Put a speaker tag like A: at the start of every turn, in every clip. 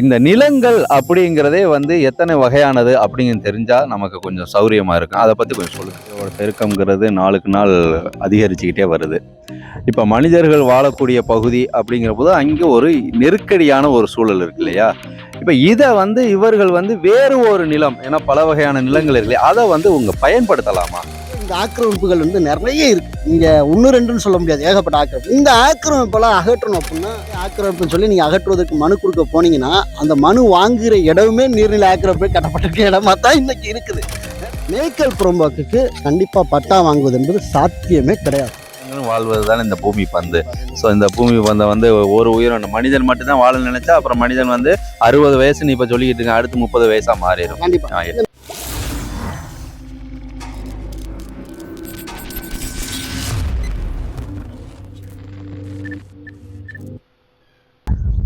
A: இந்த நிலங்கள் அப்படிங்கிறதே வந்து எத்தனை வகையானது அப்படிங்கிறது தெரிஞ்சால் நமக்கு கொஞ்சம் சௌரியமாக இருக்கும். அதை பற்றி கொஞ்சம் சொல்லுங்கள் இதோட பெருக்கங்கிறது நாளுக்கு நாள் அதிகரிச்சுக்கிட்டே வருது. இப்போ மனிதர்கள் வாழக்கூடிய பகுதி அப்படிங்கிற போது அங்கே ஒரு நெருக்கடியான ஒரு சூழல் இருக்கு இல்லையா? இப்போ இதை வந்து இவர்கள் வந்து வேறு ஒரு நிலம் ஏன்னா பல வகையான நிலங்கள் இருக்கு இல்லையா? அதை வந்து உங்கள் பயன்படுத்தலாமா?
B: இந்த ஆக்கிரமிப்புகள் வந்து நிறைய இருக்கு. இங்க ஒன்று ரெண்டுன்னு சொல்ல முடியாது. ஏகப்பட்ட ஆக்கிரமிப்பு. இந்த ஆக்கிரமிப்பெல்லாம் அகற்றணும் அப்படின்னா ஆக்கிரமிப்புன்னு சொல்லி நீங்க அகற்றுவதற்கு மனு கொடுக்க போனீங்கன்னா அந்த மனு வாங்குகிற இடமே நீர்நிலை ஆக்கிரமிப்பு கட்டப்பட்டிருக்க இடமா தான் இன்னைக்கு இருக்குது. மேய்க்கல் புறம்போக்குக்கு கண்டிப்பா பட்டா வாங்குவது என்பது சாத்தியமே கிடையாது.
A: வாழ்வது தானே இந்த பூமி பந்து. ஸோ இந்த பூமி பந்தை வந்து ஒரு உயிரினம் மனிதன் மட்டும்தான் வாழ நினைச்சா அப்புறம் மனிதன் வந்து அறுபது வயசுன்னு இப்போ சொல்லிக்கிட்டு இருக்க அடுத்து முப்பது வயசா மாறிடும்.
B: கண்டிப்பா.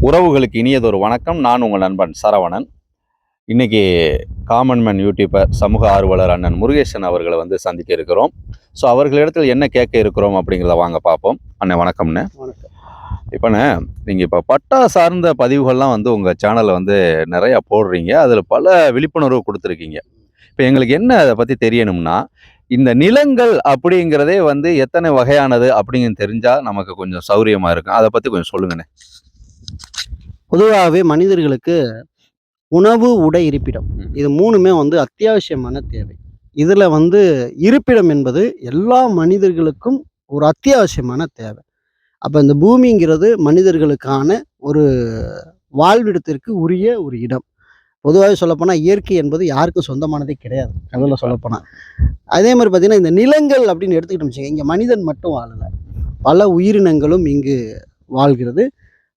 A: உறவுகளுக்கு இனியதொரு வணக்கம். நான் உங்கள் நண்பன் சரவணன். இன்னைக்கு காமன் மேன் யூடியூபர் சமூக ஆர்வலர் அண்ணன் முருகேசன் அவர்களை வந்து சந்திக்க இருக்கிறோம். ஸோ அவர்களிடத்தில் என்ன கேட்க இருக்கிறோம் அப்படிங்கிறத வாங்க பார்ப்போம். அண்ணன் வணக்கம்ண்ணே.
B: வணக்கம்.
A: இப்போண்ணே நீங்கள் இப்போ பட்டா சார்ந்த பதிவுகள்லாம் வந்து உங்கள் சேனலில் வந்து நிறையா போடுறீங்க. அதில் பல விழிப்புணர்வு கொடுத்துருக்கீங்க. இப்போ எங்களுக்கு என்ன அதை பற்றி தெரியணும்னா இந்த நிலங்கள் அப்படிங்கிறதே வந்து எத்தனை வகையானது அப்படிங்கிறது தெரிஞ்சால் நமக்கு கொஞ்சம் சௌரியமாக இருக்கும். அதை பற்றி கொஞ்சம் சொல்லுங்கண்ணே.
B: பொதுவாகவே மனிதர்களுக்கு உணவு உடை இருப்பிடம். இது மூணுமே வந்து அத்தியாவசியமான தேவை. இதில் வந்து இருப்பிடம் என்பது எல்லா மனிதர்களுக்கும் ஒரு அத்தியாவசியமான தேவை. அப்போ இந்த பூமிங்கிறது மனிதர்களுக்கான ஒரு வாழ்விடத்திற்கு உரிய ஒரு இடம். பொதுவாகவே சொல்லப்போனால் இயற்கை என்பது யாருக்கும் சொந்தமானதே கிடையாது. அதில் சொல்லப்போனால் அதே மாதிரி பார்த்தீங்கன்னா இந்த நிலங்கள் அப்படின்னு எடுத்துக்கிட்டோம் வச்சுக்கோங்க இங்கே மனிதன் மட்டும் வாழலை. பல உயிரினங்களும் இங்கு வாழ்கிறது.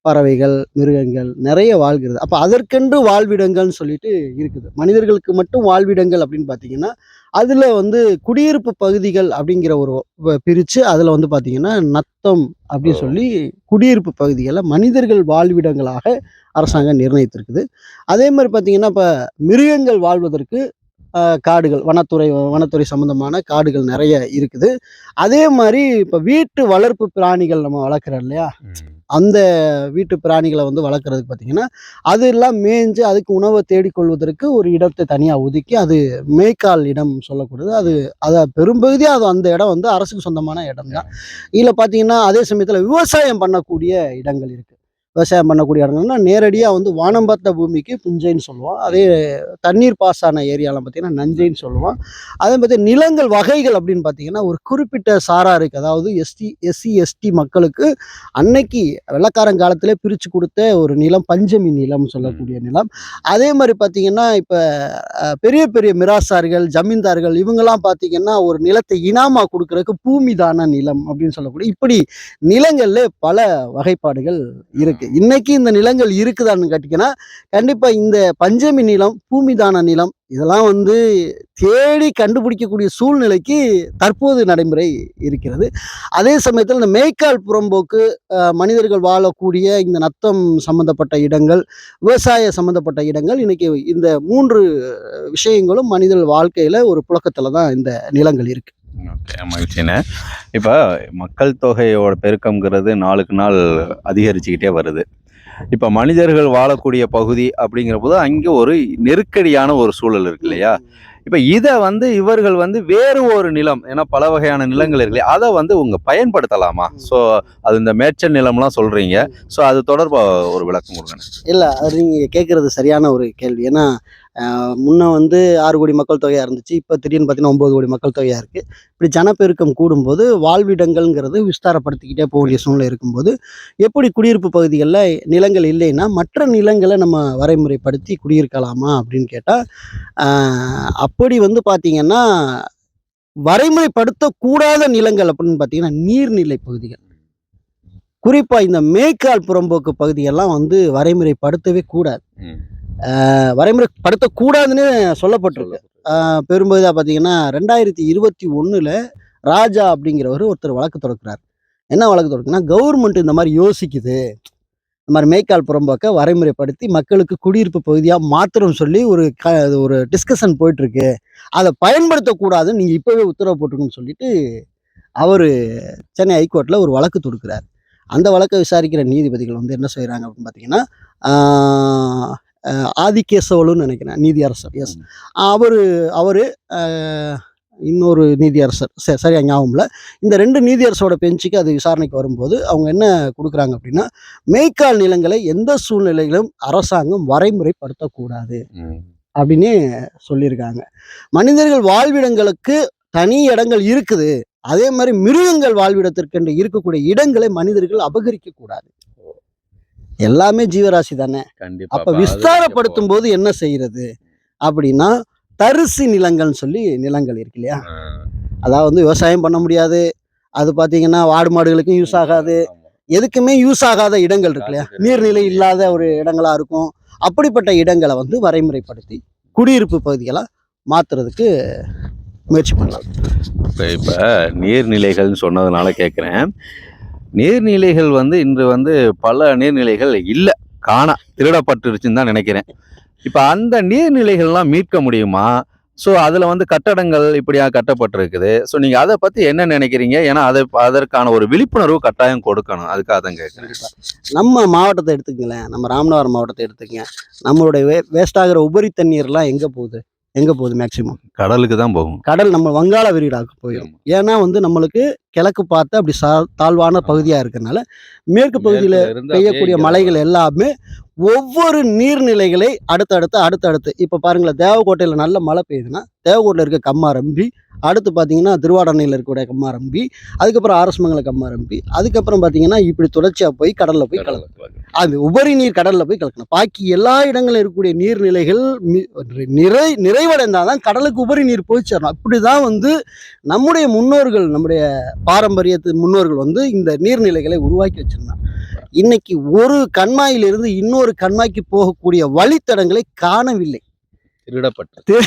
B: பறவைகள் மிருகங்கள் நிறைய வாழ்கிறது. அப்போ அதற்கென்று வாழ்விடங்கள்னு சொல்லிட்டு இருக்குது. மனிதர்களுக்கு மட்டும் வாழ்விடங்கள் அப்படின்னு பார்த்தீங்கன்னா அதில் வந்து குடியிருப்பு பகுதிகள் அப்படிங்கிற ஒரு பிரித்து அதில் வந்து பார்த்தீங்கன்னா நத்தம் அப்படின்னு சொல்லி குடியிருப்பு பகுதிகளை மனிதர்கள் வாழ்விடங்களாக அரசாங்கம் நிர்ணயித்திருக்குது. அதே மாதிரி பார்த்தீங்கன்னா இப்போ மிருகங்கள் வாழ்வதற்கு காடுகள் வனத்துறை வனத்துறை சம்மந்தமான காடுகள் நிறைய இருக்குது. அதே மாதிரி இப்போ வீட்டு வளர்ப்பு பிராணிகள் நம்ம வளர்க்குறோம் இல்லையா? அந்த வீட்டு பிராணிகளை வந்து வளர்க்குறதுக்கு பார்த்தீங்கன்னா அது எல்லாம் மேய்ஞ்சு அதுக்கு உணவை தேடிக்கொள்வதற்கு ஒரு இடத்தை தனியாக ஒதுக்கி அது மேய்க்கால் இடம் சொல்லக்கூடியது. அது அதை பெரும்பகுதியாக அது அந்த இடம் வந்து அரசுக்கு சொந்தமான இடம் தான் இதில் பார்த்தீங்கன்னா அதே சமயத்தில் விவசாயம் பண்ணக்கூடிய இடங்கள் இருக்குது விவசாயம் பண்ணக்கூடிய இடங்கள்னா நேரடியாக வந்து வானம் பார்த்த பூமிக்கு புஞ்சைன்னு சொல்லுவோம். அதே தண்ணீர் பாசான ஏரியாலாம் பார்த்தீங்கன்னா நஞ்சைன்னு சொல்லுவோம். அதே மாதிரி நிலங்கள் வகைகள் அப்படின்னு பார்த்தீங்கன்னா ஒரு குறிப்பிட்ட சாராருக்கு அதாவது எஸ்டி எஸ்சி எஸ்டி மக்களுக்கு அன்னைக்கு வெள்ளக்காரன் காலத்திலே பிரித்து கொடுத்த ஒரு நிலம் பஞ்சமி நிலம் சொல்லக்கூடிய நிலம். அதே மாதிரி பார்த்தீங்கன்னா இப்போ பெரிய பெரிய மிராசார்கள் ஜமீன்தார்கள் இவங்கெல்லாம் பார்த்தீங்கன்னா ஒரு நிலத்தை இனாமா கொடுக்கறதுக்கு பூமிதான நிலம் அப்படின்னு சொல்லக்கூடிய இப்படி நிலங்கள்ல பல வகைப்பாடுகள் இருக்கு. இன்னைக்கு இந்த நிலங்கள் இருக்குதான்னு கேட்டிங்கன்னா கண்டிப்பாக இந்த பஞ்சமி நிலம் பூமிதான நிலம் இதெல்லாம் வந்து தேடி கண்டுபிடிக்கக்கூடிய சூழ்நிலைக்கு தற்போது நடைமுறை இருக்கிறது. அதே சமயத்தில் இந்த மேய்க்கால் புறம்போக்கு மனிதர்கள் வாழக்கூடிய இந்த நத்தம் சம்பந்தப்பட்ட இடங்கள் விவசாய சம்பந்தப்பட்ட இடங்கள் இன்னைக்கு இந்த மூன்று விஷயங்களும் மனிதர்கள் வாழ்க்கையில ஒரு புழக்கத்துல தான் இந்த நிலங்கள் இருக்கு.
A: ஓகே இப்போ மக்கள் தொகையோட பெருக்கம்ங்கிறது நாளுக்கு நாள் அதிகரிச்சுக்கிட்டே வருது. இப்போ மனிதர்கள் வாழக்கூடிய பகுதி அப்படிங்கிற போது அங்கே ஒரு நெருக்கடியான ஒரு சூழல் இருக்கு இல்லையா? இப்போ இதை வந்து இவர்கள் வந்து வேறு ஒரு நிலம் ஏன்னா பல வகையான நிலங்கள் இருக்கு அதை வந்து உங்க பயன்படுத்தலாமா? ஸோ அது இந்த மேய்ச்சல் நிலம்லாம் சொல்றீங்க. ஸோ அது தொடர்பாக ஒரு விளக்கம் கொடுங்க.
B: இல்ல அது நீங்க கேட்கறது சரியான ஒரு கேள்வி. ஏன்னா முன்ன வந்து ஆறு கோடி மக்கள் தொகையாக இருந்துச்சு. இப்போ திடீர்னு பார்த்தீங்கன்னா ஒம்பது கோடி மக்கள் தொகையாக இருக்குது இப்படி ஜனப்பெருக்கம் கூடும்போது வாழ்விடங்கள்ங்கிறது விஸ்தாரப்படுத்திக்கிட்டே போக வேண்டிய சூழ்நிலை இருக்கும்போது எப்படி குடியிருப்பு பகுதிகளில் நிலங்கள் இல்லைன்னா மற்ற நிலங்களை நம்ம வரைமுறைப்படுத்தி குடியிருக்கலாமா அப்படின்னு கேட்டால் அப்படி வந்து பார்த்திங்கன்னா வரைமுறைப்படுத்தக்கூடாத நிலங்கள் அப்படின்னு பார்த்தீங்கன்னா நீர்நிலை பகுதிகள். குறிப்பாக இந்த மேய்க்கால் புறம்போக்கு பகுதியெல்லாம் வந்து வரைமுறைப்படுத்தவே கூடாது. வரைமுறைப்படுத்தக்கூடாதுன்னு சொல்லப்பட்டிருக்கு. ஆஹ் பெரும்பகுதியாக பார்த்தீங்கன்னா ரெண்டாயிரத்தி இருபத்தி ஒன்றில் ராஜா அப்படிங்கிறவர் ஒருத்தர் வழக்கு தொடக்குறார். என்ன வழக்கு தொடக்குனா கவர்மெண்ட் இந்த மாதிரி யோசிக்குது. இந்த மாதிரி மேய்க்கால் புறம்போக்கை வரைமுறைப்படுத்தி மக்களுக்கு குடியிருப்பு பகுதியாக மாத்திரம் சொல்லி ஒரு க ஒரு டிஸ்கஷன் போயிட்டுருக்கு. அதை பயன்படுத்தக்கூடாதுன்னு நீங்கள் இப்போவே உத்தரவு போட்டுருக்குன்னு சொல்லிட்டு அவர் சென்னை ஹைகோர்ட்டில் ஒரு வழக்கு தொடுக்கிறார். அந்த வழக்கை விசாரிக்கிற நீதிபதிகள் வந்து என்ன செய்கிறாங்க அப்படின்னு பார்த்தீங்கன்னா ஆதிகேசவலுன்னு நினைக்கிறேன் நீதியரசர். எஸ் அவர் அவர் இன்னொரு நீதியரசர். ச- சரியா ஞாபகம் இல்லை. இந்த ரெண்டு நீதியரசோட பெஞ்சுக்கு அது விசாரணைக்கு வரும்போது அவங்க என்ன கொடுக்குறாங்க அப்படின்னா மேய்க்கால் நிலங்களை எந்த சூழ்நிலையிலும் அரசாங்கம் வரைமுறைப்படுத்தக்கூடாது. அப்படின்னு சொல்லியிருக்காங்க. மனிதர்கள் வாழ்விடங்களுக்கு தனி இடங்கள் இருக்குது. அதே மாதிரி மிருகங்கள் வாழ்விடத்திற்கென்று இருக்கக்கூடிய இடங்களை மனிதர்கள் அபகரிக்க கூடாது எல்லாமே ஜீவராசி தானே? அப்ப விஸ்தாரப்படுத்தும் போது என்ன செய்யறது? அப்படின்னா தரிசு நிலங்கள்னு சொல்லி நிலங்கள் இருக்கு இல்லையா. அதாவது வந்து விவசாயம் பண்ண முடியாது. அது பார்த்தீங்கன்னா வாடு மாடுகளுக்கும் யூஸ் ஆகாது. எதுக்குமே யூஸ் ஆகாத இடங்கள் இருக்கு இல்லையா? நீர்நிலை இல்லாத ஒரு இடங்களா இருக்கும். அப்படிப்பட்ட இடங்களை வந்து வரைமுறைப்படுத்தி குடியிருப்பு பகுதிகளா மாத்துறதுக்கு முயற்சி பண்ணலாம்.
A: இப்ப இப்ப நீர்நிலைகள்னு சொன்னதுனால கேட்குறேன் நீர்நிலைகள் வந்து இன்று வந்து பல நீர்நிலைகள் இல்லை காணா திருடப்பட்டுருச்சுன்னு தான் நினைக்கிறேன். இப்போ அந்த நீர்நிலைகள்லாம் மீட்க முடியுமா? ஸோ அதில் வந்து கட்டடங்கள் இப்படியா கட்டப்பட்டிருக்குது. ஸோ நீங்கள் அதை பற்றி என்ன நினைக்கிறீங்க? ஏன்னா அதை அதற்கான ஒரு விழிப்புணர்வு கட்டாயம் கொடுக்கணும். அதுக்காக தான் கேட்குறேன்
B: நம்ம மாவட்டத்தை எடுத்துக்கங்களேன். நம்ம ராமநாதபுரம் மாவட்டத்தை எடுத்துக்கங்க. நம்மளுடைய வே வேஸ்ட் ஆகிற உபரி தண்ணீர்லாம் எங்கே போகுது? எங்கே போகுது மேக்சிமம்
A: கடலுக்கு தான் போகும்.
B: கடல் நம்ம வங்காள விரிகுடாக்கு போயிடும். ஏன்னா வந்து நம்மளுக்கு கிழக்கு பார்த்து அப்படி சா தாழ்வான பகுதியாக இருக்கறனால மேற்கு பகுதியில் பெய்யக்கூடிய மலைகள் எல்லாமே ஒவ்வொரு நீர்நிலைகளை அடுத்தடுத்து அடுத்தடுத்து. இப்போ பாருங்களேன் தேவக்கோட்டையில் நல்ல மழை பெய்யுதுன்னா தேவக்கோட்டையில் இருக்க கம்மாரம்பி அடுத்து பார்த்தீங்கன்னா திருவாடனையில் இருக்கக்கூடிய கம்மாரம்பி அதுக்கப்புறம் ஆரஸ்மங்கல கம்மாரம்பி அதுக்கப்புறம் பார்த்தீங்கன்னா இப்படி தொடர்ச்சியாக போய் கடலில் போய்
A: போகும்.
B: அது உபரி நீர் கடலில் போய் கலக்கணும். பாக்கி எல்லா இடங்களிலும் இருக்கக்கூடிய நீர்நிலைகள் நிறை நிறைவடைந்தால் தான் கடலுக்கு உபரி நீர் போய் சேரணும். அப்படி தான் வந்து நம்முடைய முன்னோர்கள் நம்முடைய பாரம்பரியத்து முன்னோர்கள் வந்து இந்த நீர்நிலைகளை உருவாக்கி வச்சிருந்தாங்க. இன்னைக்கு ஒரு கண்மாயிலிருந்து இன்னொரு கண்மாய்க்கு போகக்கூடிய வழித்தடங்களை காணவில்லை.
A: திருடப்பட்டு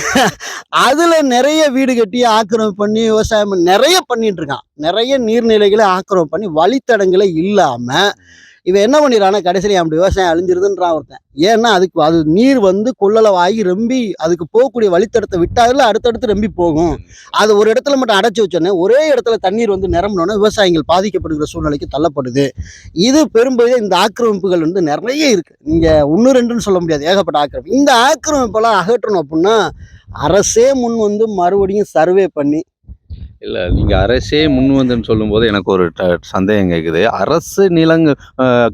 B: அதுல நிறைய வீடு கட்டி ஆக்கிரமிப்பு பண்ணி விவசாயம் நிறைய பண்ணிட்டு இருக்கான். நிறைய நீர்நிலைகளை ஆக்கிரமிப்பு பண்ணி வழித்தடங்களே இல்லாம இவன் என்ன பண்ணிடுறான்னா கடைசியில் அப்படி விவசாயம் அழிஞ்சிருதுன்றான் ஒருத்தன். ஏன்னா அதுக்கு அது நீர் வந்து கொள்ளளவாகி ரொம்பி அதுக்கு போகக்கூடிய வழித்தடத்தை விட்டாதுல அடுத்தடுத்து ரொம்பி போகும். அது ஒரு இடத்துல மட்டும் அடைச்சி வச்சோன்னே ஒரே இடத்துல தண்ணீர் வந்து நிரம்பினோன்னே விவசாயிகள் பாதிக்கப்படுகிற சூழ்நிலைக்கு தள்ளப்படுது. இது பெரும்பகுதி இந்த ஆக்கிரமிப்புகள் வந்து நிறைய இருக்கு. இங்கே ஒன்று ரெண்டுன்னு சொல்ல முடியாது. ஏகப்பட்ட ஆக்கிரமிப்பு இந்த ஆக்கிரமிப்பெல்லாம் அகற்றணும் அப்படின்னா அரசே முன் வந்து மறுபடியும் சர்வே பண்ணி
A: இல்ல நீங்க அரசே முன் வந்துன்னு சொல்லும்போது எனக்கு ஒரு சந்தேகம் கேக்குது. அரசு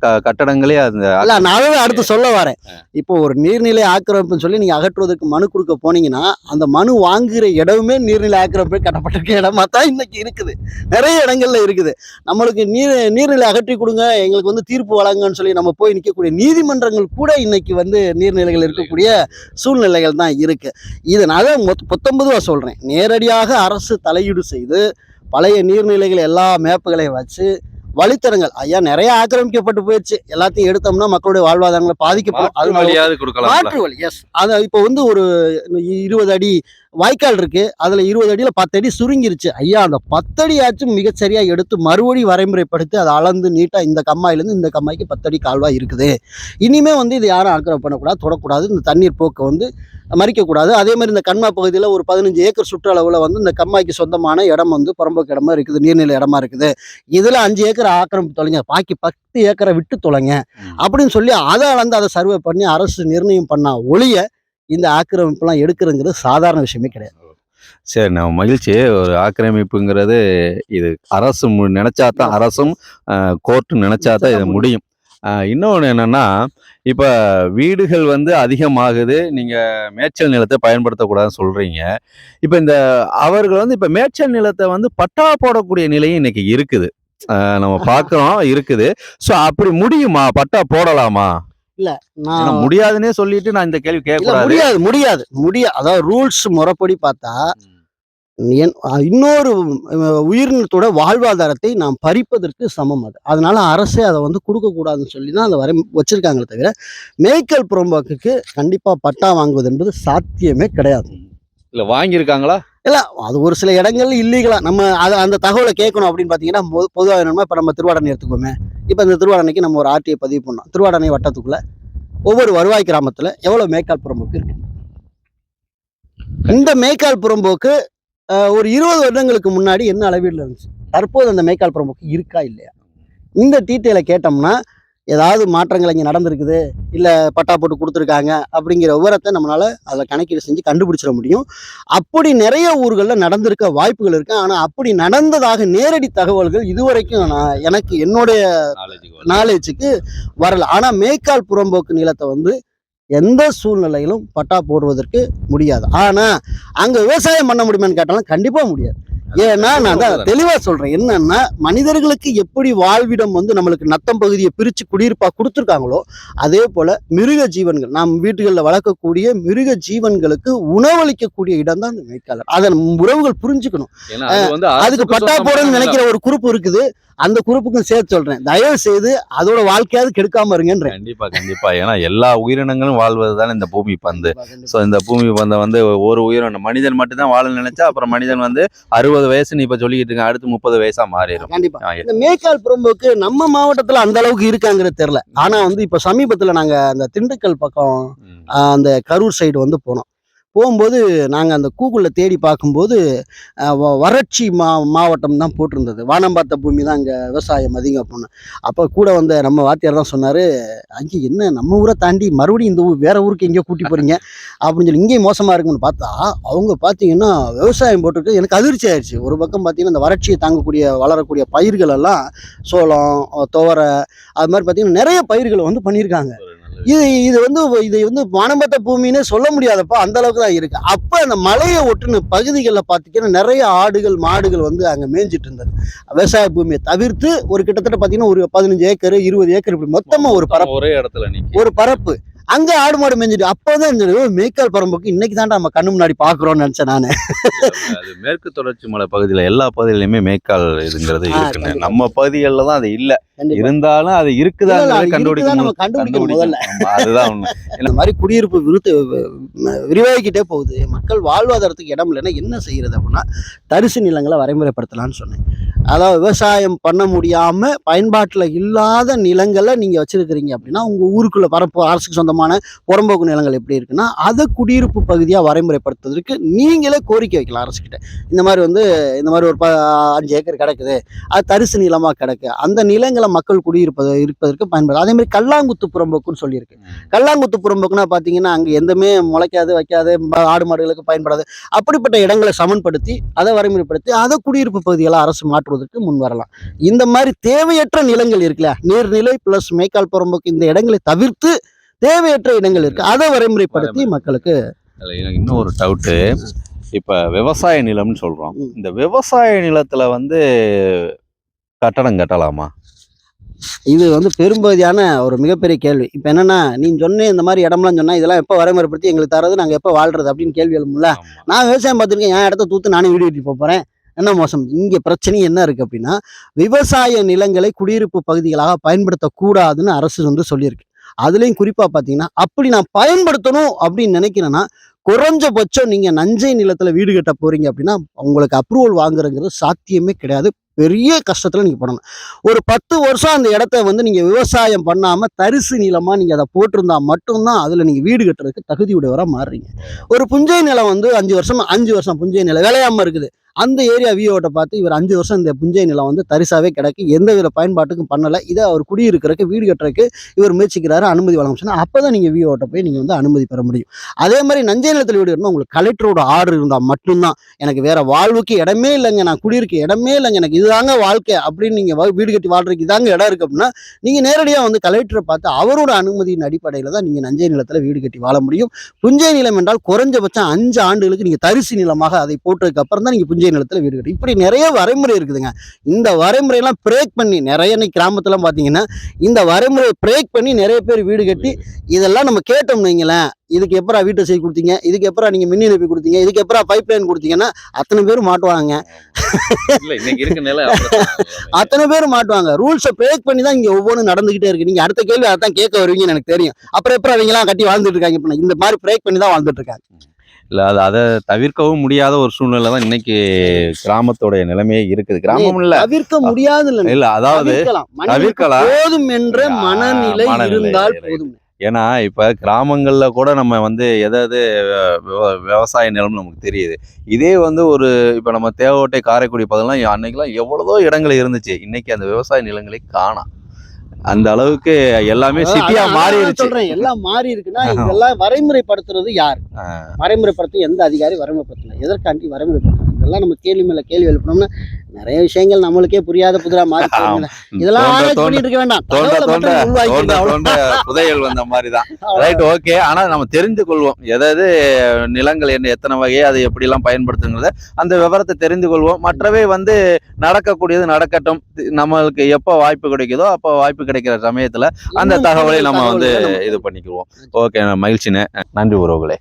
A: க- கட்டடங்களே அந்த
B: அல்ல நான் அதை அடுத்து சொல்ல வரேன். இப்போ ஒரு நீர்நிலை ஆக்கிரமிப்புன்னு சொல்லி நீங்க அகற்றுவதற்கு மனு கொடுக்க போனீங்கன்னா அந்த மனு வாங்குகிற இடமுமே நீர்நிலை ஆக்கிரமிப்பு கட்டப்பட்டிருக்க இடமா தான் இன்னைக்கு இருக்குது. நிறைய இடங்கள்ல இருக்குது. நம்மளுக்கு நீர் நீர்நிலை அகற்றி கொடுங்க எங்களுக்கு வந்து தீர்ப்பு வழங்குங்கன்னு சொல்லி நம்ம போய் நிற்கக்கூடிய நீதிமன்றங்கள் கூட இன்னைக்கு வந்து நீர்நிலைகள் இருக்கக்கூடிய சூழ்நிலைகள் தான் இருக்கு. இதனால மொத்த பத்தொன்பதுவா சொல்றேன். நேரடியாக அரசு தலையீடு செய்து பழைய நீர்நிலைகள் எல்லா மேப்புகளையும் வச்சு வழித்தடங்கள். ஐயா நிறைய ஆக்கிரமிக்கப்பட்டு போயிடுச்சு. எல்லாத்தையும் எடுத்தோம்னா மக்களுடைய வாழ்வாதாரங்களை பாதிக்கப்படும். அது மாற்று வழி எஸ் அது இப்போ வந்து ஒரு இருபது அடி வாய்க்கால் இருக்கு. அதுல இருபது அடியில பத்து அடி சுருங்கிருச்சு. ஐயா அந்த பத்தடியாச்சும் மிகச்சரியா எடுத்து மறுபடி வரைமுறைப்படுத்தி அதை அளந்து நீட்டா இந்த கம்மாயிலேருந்து இந்த கம்மாய்க்கு பத்தடி கால்வாய் இருக்குது. இனிமே வந்து இது யாரும் ஆக்கிரமிப்பு பண்ணக்கூடாது தொடக்கூடாது. இந்த தண்ணீர் போக்கை வந்து மறிக்கக்கூடாது. அதே மாதிரி இந்த கண்மா பகுதியில் ஒரு பதினஞ்சு ஏக்கர் சுற்றளவில் வந்து இந்த கம்மாய்க்கு சொந்தமான இடம் வந்து புறம்போக்கு இடமா இருக்குது நீர்நிலை இடமா இருக்குது. இதில் அஞ்சு ஏக்கர் ஆக்கிரமிப்பு தொலைங்க. பாக்கி பத்து ஏக்கரை விட்டு தொலைங்க. அப்படின்னு சொல்லி அதை அளந்து அதை சர்வே பண்ணி அரசு நிர்ணயம் பண்ணா ஒழிய இந்த ஆக்கிரமிப்புலாம் எடுக்கிறங்கிறது சாதாரண விஷயமே கிடையாது.
A: சரி நம்ம மகிழ்ச்சி. ஒரு ஆக்கிரமிப்புங்கிறது இது அரசு மு- நினைச்சாதான் அரசும் கோர்ட்டு நினைச்சாதான் இது முடியும். இன்னொன்று என்னன்னா இப்போ வீடுகள் வந்து அதிகமாகுது. நீங்கள் மேய்ச்சல் நிலத்தை பயன்படுத்தக்கூடாதுன்னு சொல்கிறீங்க இப்போ இந்த அவர்கள் வந்து இப்போ மேய்ச்சல் நிலத்தை வந்து பட்டா போடக்கூடிய நிலையும் இன்னைக்கு இருக்குது. நம்ம பார்க்குறோம் இருக்குது. ஸோ அப்படி முடியுமா? பட்டா போடலாமா? ஏன்னா
B: நான்
A: முடியாதுன்னே சொல்லிட்டு நான் இந்த கேள்வி
B: இல்ல
A: கேட்கக்கூடாது.
B: முடியாது முடியாது முடியாது அதாவது ரூல்ஸ் முறைப்படி பார்த்தா இன்னொரு உயிரினத்தோட வாழ்வாதாரத்தை நாம் பறிப்பதற்கு சமம் அது. அதனால அரசே அதை வந்து கொடுக்கக்கூடாதுன்னு சொல்லி தான் அதை வரை வச்சிருக்காங்களே தவிர மேய்க்கல் புறம்போக்குக்கு கண்டிப்பா பட்டா வாங்குவது என்பது சாத்தியமே கிடையாது.
A: இல்லை வாங்கியிருக்காங்களா?
B: இல்லை அது ஒரு சில இடங்கள்ல இல்லீகலாக நம்ம அதை அந்த தகவலை கேட்கணும் அப்படின்னு பார்த்தீங்கன்னா பொதுவாக என்னன்னா இப்போ நம்ம திருவாடனை எடுத்துக்கோமே. இப்போ இந்த திருவாடனைக்கு நம்ம ஒரு ஆர்டிஐ பதிவு பண்ணோம். திருவாடனை வட்டத்துக்குள்ள ஒவ்வொரு வருவாய் கிராமத்துல எவ்வளவு மேய்க்கால் புறம்போக்கு இருக்கு? இந்த மேய்க்கால் புறம்போக்கு ஒரு இருபது வருடங்களுக்கு முன்னாடி என்ன அளவீடுல இருந்துச்சு? தற்போது அந்த மேய்க்கால் புறம்போக்கு இருக்கா இல்லையா? இந்த டீட்டெயிலை கேட்டோம்னா ஏதாவது மாற்றங்கள் இங்கே நடந்திருக்குது இல்லை பட்டா போட்டு கொடுத்துருக்காங்க அப்படிங்கிற விவரத்தை நம்மளால் அதில் கணக்கீடு செஞ்சு கண்டுபிடிச்சிட முடியும். அப்படி நிறைய ஊர்களில் நடந்திருக்க வாய்ப்புகள் இருக்கு. ஆனால் அப்படி நடந்ததாக நேரடி தகவல்கள் இதுவரைக்கும் நான் எனக்கு என்னுடைய நாலேஜுக்கு வரல. ஆனால் மேய்க்கால் புறம்போக்கு நிலத்தை வந்து எந்த சூழ்நிலையிலும் பட்டா போடுவதற்கு முடியாது. ஆனால் அங்கே விவசாயம் பண்ண முடியுமான்னு கேட்டாலும் கண்டிப்பாக முடியாது. ஏன்னா நான் தெளிவா சொல்றேன். என்னன்னா மனிதர்களுக்கு எப்படி வாழ்விடம் வந்து நம்மளுக்கு நத்தம் பகுதியை பிரிச்சு குடியிருப்பா கொடுத்துருக்காங்களோ அதே போல மிருக ஜீவன்கள் நாம் வீட்டுகளில் வளர்க்கக்கூடிய மிருக ஜீவன்களுக்கு உணவளிக்கக்கூடிய இடம் தான் இந்த மேய்க்காலர் அதை உறவுகள் புரிஞ்சுக்கணும். அதுக்கு பட்டா போடணும்னு. நினைக்கிற ஒரு குறிப்பு இருக்குது. அந்த குறிப்புக்கும் சேர்த்து சொல்றேன். தயவு செய்து அதோட வாழ்க்கையாவது கெடுக்காம இருங்கன்றேன்.
A: கண்டிப்பா கண்டிப்பா. ஏன்னா எல்லா உயிரினங்களும் வாழ்வது தானே இந்த பூமி பந்து. ஸோ இந்த பூமி பந்தை வந்து ஒரு உயிரினம் மனிதன் மட்டும்தான் வாழ நினைச்சா அப்புறம் மனிதன் வந்து அறுபது வயசு நீ இப்ப சொல்லிக்கிட்டு இருக்க அடுத்து முப்பது வயசா மாறிடும்.
B: கண்டிப்பா. இந்த மேய்க்கால் புறம்போக்கு நம்ம மாவட்டத்துல அந்த அளவுக்கு இருக்காங்கிறது தெரியல. ஆனா வந்து இப்ப சமீபத்துல நாங்க அந்த திண்டுக்கல் பக்கம் அந்த கரூர் சைடு வந்து போனோம். போகும்போது நாங்கள் அந்த கூகுளில் தேடி பார்க்கும்போது வ- வறட்சி மா மாவட்டம் தான் போட்டிருந்தது. வானம் பார்த்த பூமி தான் அங்கே விவசாயம் அதிகம் அப்படின்னு அப்போ கூட வந்த நம்ம வாத்தியார் தான் சொன்னார் அங்கே என்ன? நம்ம ஊரை தாண்டி மறுபடியும் இந்த ஊர் வேறு ஊருக்கு எங்கேயோ கூட்டி போகிறீங்க அப்படின்னு சொல்லி இங்கேயும் மோசமாக இருக்குன்னு பார்த்தா அவங்க பார்த்தீங்கன்னா விவசாயம் போட்டிருக்கு எனக்கு அதிர்ச்சி ஆயிடுச்சு. ஒரு பக்கம் பார்த்தீங்கன்னா இந்த வறட்சியை தாங்கக்கூடிய வளரக்கூடிய பயிர்கள் எல்லாம் சோளம் துவரை அது மாதிரி பார்த்தீங்கன்னா நிறைய பயிர்களை வந்து பண்ணியிருக்காங்க. இது இது வந்து இது வந்து வானம்பத்த பூமின்னு சொல்ல முடியாதப்பா அந்த அளவுக்கு தான் இருக்கு. அப்ப அந்த மலையை ஒட்டுன பகுதிகளில் பார்த்தீங்கன்னா நிறைய ஆடுகள் மாடுகள் வந்து அங்க மேய்ஞ்சிட்டு இருந்தது. விவசாய பூமியை தவிர்த்து ஒரு கிட்டத்தட்ட பார்த்தீங்கன்னா ஒரு பதினஞ்சு ஏக்கர் இருபது ஏக்கர் இப்படி மொத்தமா ஒரு பரப்பு.
A: ஒரே இடத்துல
B: ஒரு பரப்பு. அங்க ஆடு மாடு மேய்ஞ்சிட்டு அப்போதான் மேய்க்கால் பரம்புக்கு இன்னைக்கு தான்டா நம்ம கண்ணு முன்னாடி பாக்குறோம்னு நினைச்சேன் நானு.
A: அது மேற்கு தொடர்ச்சி மலை பகுதியில எல்லா பகுதியிலுமே மேய்க்கால் இதுங்கிறது
B: கண்டிப்பா.
A: நம்ம பகுதிகளில் தான் அது இல்ல. இருந்தாலும் அது
B: அது இருக்குதான் நம்ம
A: கண்டுபிடிக்கணும்
B: கண்டுபிடிக்கணும் முதல்ல.
A: அதுதான்
B: இந்த மாதிரி குடியிருப்பு விருத்து விரிவாகிக்கிட்டே போகுது. மக்கள் வாழ்வாதாரத்துக்கு இடம் இல்லைன்னா என்ன செய்யறது அப்படின்னா தரிசு நிலங்களை வரைமுறைப்படுத்தலாம்னு சொன்னேன். அதாவது விவசாயம் பண்ண முடியாம பயன்பாட்டில் இல்லாத நிலங்களை நீங்க வச்சிருக்கிறீங்க அப்படின்னா உங்க ஊருக்குள்ள பரப்பு அரசுக்கு சொந்தமான புறம்போக்கு நிலங்கள் எப்படி இருக்குன்னா அதை குடியிருப்பு பகுதியாக வரைமுறைப்படுத்துவதற்கு நீங்களே கோரிக்கை வைக்கலாம் அரசுக்கிட்ட இந்த மாதிரி வந்து இந்த மாதிரி ஒரு ப அஞ்சு ஏக்கர் கிடக்குது அது தரிசு நிலமாக கிடக்கு அந்த நிலங்களை மக்கள் குடியிருப்பது இருப்பதற்கு பயன்படுது அதே மாதிரி கல்லாங்குத்து புறம்போக்குன்னு சொல்லியிருக்கு. கல்லாங்குத்து புறம்போக்குனா பார்த்தீங்கன்னா அங்கே எந்தமே முளைக்காது வைக்காது ஆடு மாடுகளுக்கு பயன்படாது. அப்படிப்பட்ட இடங்களை சமன்படுத்தி அதை வரைமுறைப்படுத்தி அதை குடியிருப்பு பகுதிகளை அரசு மாற்றுவதற்கு முன் வரலாம். இந்த மாதிரி தேவையற்ற நிலங்கள் இருக்குல்ல நீர்நிலை பிளஸ் மேய்க்கால் புறம்போக்கு இந்த இடங்களை தவிர்த்து தேவையற்ற இடங்கள் இருக்கு. அதை வரைமுறைப்படுத்தி மக்களுக்கு
A: இன்னும் ஒரு டவுட்டு இப்ப விவசாய நிலம்னு சொல்றோம்.
B: ம்.
A: இந்த விவசாய நிலத்துல வந்து கட்டடம் கட்டலாமா?
B: இது வந்து பெரும்பகுதியான ஒரு மிகப்பெரிய கேள்வி. இப்போ என்னன்னா நீ சொன்ன இந்த மாதிரி இடம்லாம் சொன்னா இதெல்லாம் எப்போ வரைமுறைப்படுத்தி எங்களுக்கு தரது நாங்கள் எப்போ வாழ்றது அப்படின்னு கேள்வி எழுமுல்ல
A: ஆமா.
B: நான் விவசாயம் பார்த்துருக்கேன். என் இடத்த தூத்து நானே வீடு கட்டி போகிறேன் என்ன மோசம்? இங்கே பிரச்சனை என்ன இருக்குது அப்படின்னா விவசாய நிலங்களை குடியிருப்பு பகுதிகளாக பயன்படுத்தக்கூடாதுன்னு அரசு வந்து சொல்லியிருக்கு. அதுலேயும் குறிப்பாக பார்த்தீங்கன்னா அப்படி நான் பயன்படுத்தணும் அப்படின்னு நினைக்கிறேன்னா குறைஞ்சபட்சம் நீங்கள் நஞ்சை நிலத்தில் வீடு கட்ட போகிறீங்க அப்படின்னா உங்களுக்கு அப்ரூவல் வாங்குறங்கிறது சாத்தியமே கிடையாது. பெரிய கஷ்டத்தில் நீங்கள் பண்ணணும் ஒரு பத்து வருஷம் அந்த இடத்த வந்து நீங்கள் விவசாயம் பண்ணாமல் தரிசு நிலமாக நீங்கள் அதை போட்டிருந்தா மட்டும்தான் அதில் நீங்கள் வீடு கட்டுறதுக்கு தகுதியுடையவராக மாறுறீங்க. ஒரு புஞ்சை நிலம் வந்து அஞ்சு வருஷம் அஞ்சு வருஷம் புஞ்சை நிலம் விளையாமல் இருக்குது. அந்த ஏரியா வியோட்ட பார்த்து இவர் அஞ்சு வருஷம் இந்த புஞ்சை நிலம் வந்து தரிசாவே கிடக்கு. எந்த வித பயன்பாட்டுக்கும் பண்ணலை. இதை அவர் குடியிருக்கிறக்கு வீடு கட்டுறக்கு இவர் முயற்சிக்கிறாரு அனுமதி வழங்க சொன்னால் அப்போ தான் நீங்கள் வியோட்ட போய் நீங்கள் வந்து அனுமதி பெற முடியும். அதே மாதிரி நஞ்சை நிலத்தில் வீடு கட்டணும் உங்களுக்கு கலெக்டரோட ஆர்டர் இருந்தால் மட்டும்தான். எனக்கு வேற வாழ்வுக்கு இடமே இல்லைங்க. நான் குடியிருக்க இடமே இல்லைங்க. எனக்கு இதுதாங்க வாழ்க்கை அப்படின்னு நீங்கள் வீடு கட்டி வாழ்றதுக்கு இதாங்க இடம் இருக்கு அப்படின்னா நீங்கள் நேரடியாக வந்து கலெக்டரை பார்த்து அவரோட அனுமதியின் அடிப்படையில் தான் நீங்கள் நஞ்சை நிலத்தில் வீடு கட்டி வாழ முடியும். புஞ்சை நிலம் என்றால் குறைஞ்சபட்சம் அஞ்சு ஆண்டுகளுக்கு நீங்கள் தரிசு நிலமாக அதை போட்டதுக்கு அப்புறம் தான் நீங்கள் புஞ்சை நிலத்தில் வீடு கட்டி. இப்படி நிறைய வரைமுறை இருக்குதுங்க. இந்த வரைமுறையெல்லாம் பிரேக் பண்ணி நிறைய இன்னைக்கு கிராமத்துலாம் பார்த்தீங்கன்னா இந்த வரைமுறையை பிரேக் பண்ணி நிறைய பேர் வீடு கட்டி இதெல்லாம் நம்ம கேட்டோம்னு வைங்களேன். இதுக்கு எப்பரா வீட்டை செய்து கொடுத்தீங்க? இதுக்கு எப்பரா நீங்கள் மின் இணைப்பு கொடுத்தீங்க? இதுக்கு எப்பரா பைப் லைன் கொடுத்தீங்கன்னா அத்தனை பேர் மாட்டுவாங்க. அத்தனை பேர் மாட்டுவாங்க. ரூல்ஸை பிரேக் பண்ணி தான் இங்கே ஒவ்வொன்றும் நடந்துகிட்டே இருக்கு. நீங்கள் அடுத்த கேள்வி அதான் கேட்க வருவீங்கன்னு எனக்கு தெரியும். அப்புறம் எப்பறம் அவங்கலாம் கட்டி வாழ்ந்துட்டு இருக்காங்க? இப்போ இந்த மாதிரி பிரேக் பண்ணி தான் வாழ்ந்துட்டு இருக்காங்க.
A: இல்ல அது அதை தவிர்க்கவும் முடியாத ஒரு சூழ்நிலை தான் இன்னைக்கு கிராமத்தோடைய நிலைமையே இருக்குது. கிராமம் இல்ல.
B: தவிர்க்க முடியாது இல்லை
A: அதாவது
B: தவிர்க்கலாம். போதும் என்ற மனநிலை இருந்தால். போதும்.
A: ஏன்னா இப்ப கிராமங்கள்ல கூட நம்ம வந்து எதாவது விவ- விவசாய நிலம் நமக்கு தெரியுது. இதே வந்து ஒரு இப்ப நம்ம தேவகோட்டை காரைக்குடி பகுதியெல்லாம் அன்னைக்கெல்லாம் எவ்வளவோ இடங்கள் இருந்துச்சு. இன்னைக்கு அந்த விவசாய நிலங்களை காணாம் அந்த அளவுக்கு எல்லாமே சிட்டியா மாறிடுச்சு
B: சொல்றேன். எல்லாம் மாறி இருக்குன்னா இதெல்லாம் வரைமுறைப்படுத்துறது யார். வரைமுறைப்படுத்த எந்த அதிகாரி வரைமுறைப்படுத்தல? எதற்காண்டி வரைமுறைப்படுத்தணும் இதெல்லாம் நம்ம கேள்வி மேல கேள்வி எழுப்பினோம்னா நிறைய விஷயங்கள் நம்மளுக்கே புரியாத புதிரா மாறி. இதெல்லாம் ஆராய்ச்சி பண்ணிட்டு இருக்க வேண்டாம்.
A: புதையல் வந்த மாதிரி தான். ரைட் ஓகே ஆனா நம்ம தெரிந்து கொள்வோம். எதாவது நிலங்கள் என்ன எத்தனை வகை அதை எப்படி எல்லாம் பயன்படுத்துங்கிறத அந்த விவரத்தை தெரிந்து கொள்வோம். மற்றவை வந்து நடக்கக்கூடியது நடக்கட்டும். நம்மளுக்கு எப்போ வாய்ப்பு கிடைக்குதோ அப்போ வாய்ப்பு கிடைக்கிற சமயத்துல அந்த தகவலை நம்ம வந்து இது பண்ணிக்குவோம். ஓகே மகிழ்ச்சிண்ணே. நன்றி உறவுகளே.